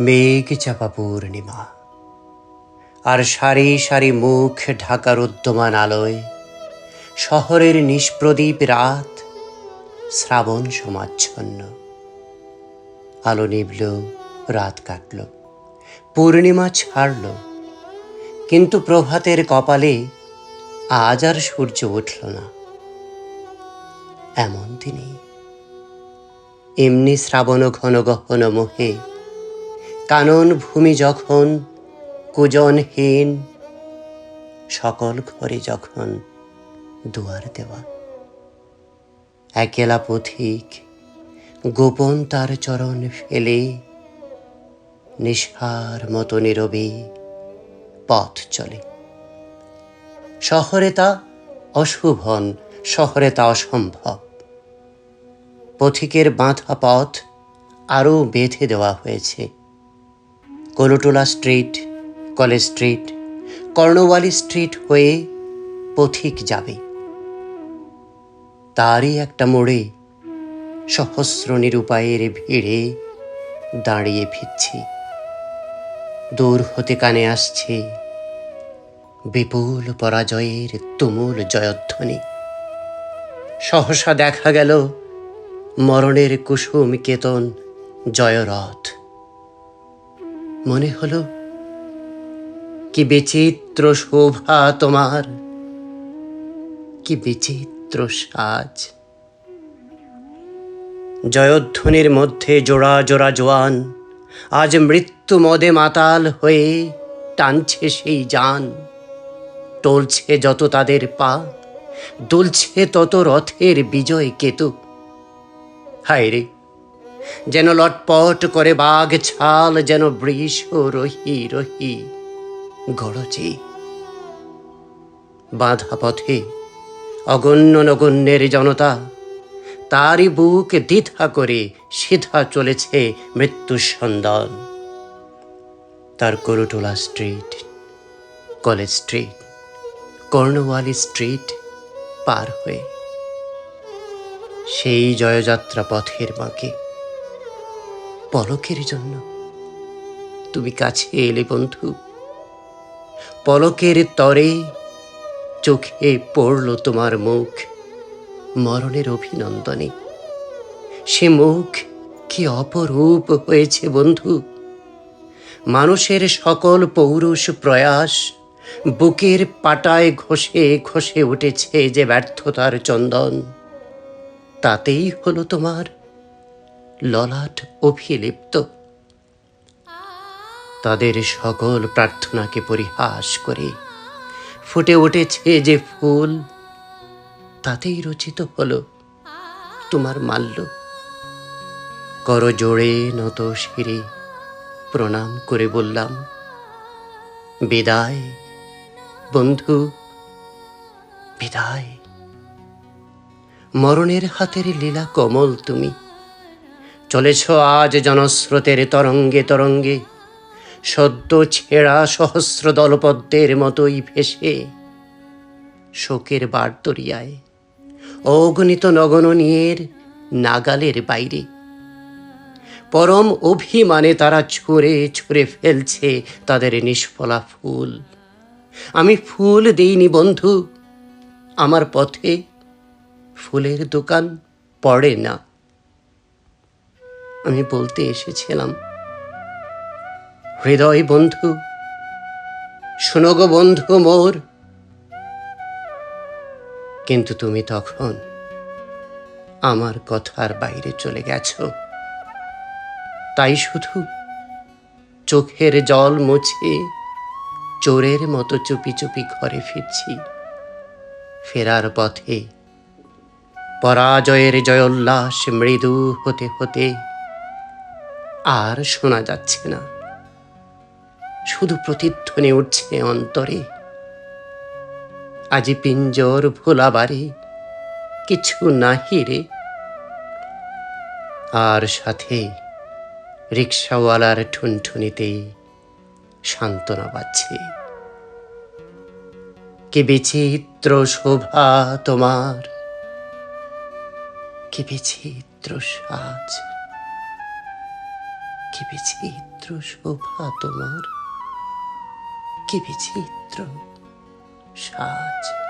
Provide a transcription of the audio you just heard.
মেঘ চাপা পূর্ণিমা। আর সারি সারি মুখ ঢাকার উদ্যমান আলোয়, শহরের নিষ্প্রদীপ রাত শ্রাবণ সমাচ্ছন্ন। আলো নিভল, রাত কাটল, পূর্ণিমা ছাড়ল, কিন্তু প্রভাতের কপালে আজ আর সূর্য উঠল না। এমন তিনি এমনি শ্রাবণ ঘন গহন মোহে কানন ভূমি যখন কুজনহীন, সকল ঘরে যখন দুয়ার দেওয়া, একেলা পথিক গোপন তার চরণ ফেলে, নিষ্ঠার মতো নীরবে পথ চলে। শহরে তা অশুভন, শহরে তা অসম্ভব। পথিকের বাঁধা পথ আরও বেঁধে দেওয়া হয়েছে। Colootola Street, College Street, Cornwallis Street হয়ে পথিক যাবে। তারই একটা মোড়ে সহস্র নিরুপায়ের ভিড়ে দাঁড়িয়ে ফিরছি। দূর হতে কানে আসছে বিপুল পরাজয়ের তুমুল জয়ধ্বনি। সহসা দেখা গেল মরণের কুসুম কেতন জয়রথ। মনে হলো কি বিচিত্র শোভা তোমার, কি বিচিত্র সাজ। জয়ধ্বনির মধ্যে জোড়া জোড়া জোয়ান, আজ মৃত্যু মদে মাতাল হয়ে টানছে সেই যান। টলছে যত তাদের পা, দুলছে তত রথের বিজয় কেতু। হায় রে যেন লটপট করে বাঘ ছাল যেন বৃষ রহি রহি। গড়চে বাঁধা পথে অগণ্য নগণ্যের জনতা, তারই বুক দ্বিধা করে সিধা চলেছে মৃত্যুর সন্ধান। তার Colootola Street, College Street, Cornwallis Street পার হয়ে সেই জয়যাত্রা পথের বাঁকে পলকের জন্য। তুমি কাছে এলে বন্ধু। পলকের তরে চোখে পড়ল তোমার মুখ মরণের অভিনন্দনে। সে মুখ কি অপরূপ হয়েছে বন্ধু। মানুষের সকল পৌরুষ প্রয়াস বুকের পাটায় ঘষে ঘষে উঠেছে যে ব্যর্থতার চন্দন। তাতেই হলো তোমার ললাট অভিলিপ্ত। তাদের সকল প্রার্থনাকে পরিহাস করে ফুটে উঠেছে যে ফুল, তাতেই রচিত হলো তোমার মাল্য। কর জোড়ে নত শিরে, প্রণাম করে বললাম, বিদায় বন্ধু, বিদায়। মরণের হাতের লীলা কমল তুমি। চলেছ আজ জনস্রোতের তরঙ্গে তরঙ্গে। সদ্য ছেঁড়া সহস্র দলপদ্মের মতোই ভেসে শোকের বার্তরিয়ায় অগণিত নগননীয়ের নাগালের বাইরে। পরম অভিমানে তারা ছুঁড়ে ছুঁড়ে ফেলছে তাদের নিষ্ফলা ফুল। আমি ফুল দিইনি বন্ধু, আমার পথে ফুলের দোকান পড়ে না। আমি বলতে এসেছিলাম। হৃদয় বন্ধু, শোনো গো বন্ধু মোর। কিন্তু তুমি তখন আমার কথার বাইরে চলে গেছ। তাই শুধু চোখের জল মুছে, চোরের মতো চুপি চুপি ঘরে ফিরছি। ফেরার পথে পরাজয়ের জয়োল্লাস মৃদু হতে হতে আর শোনা যাচ্ছে না। শুধু প্রতিধ্বনি উঠছে অন্তরে। আজি পিঞ্জর ভোলা বাড়ি, কিছু নাহি রে। আর সাথে রিক্সাওয়ালার ঠুনঠুনিতে সান্ত্বনা পাচ্ছে কি বিচিত্র শোভা তোমার, কি বিচিত্র সাজ। কি বিচিত্র শোভা তোমার কি বিচিত্র সাজ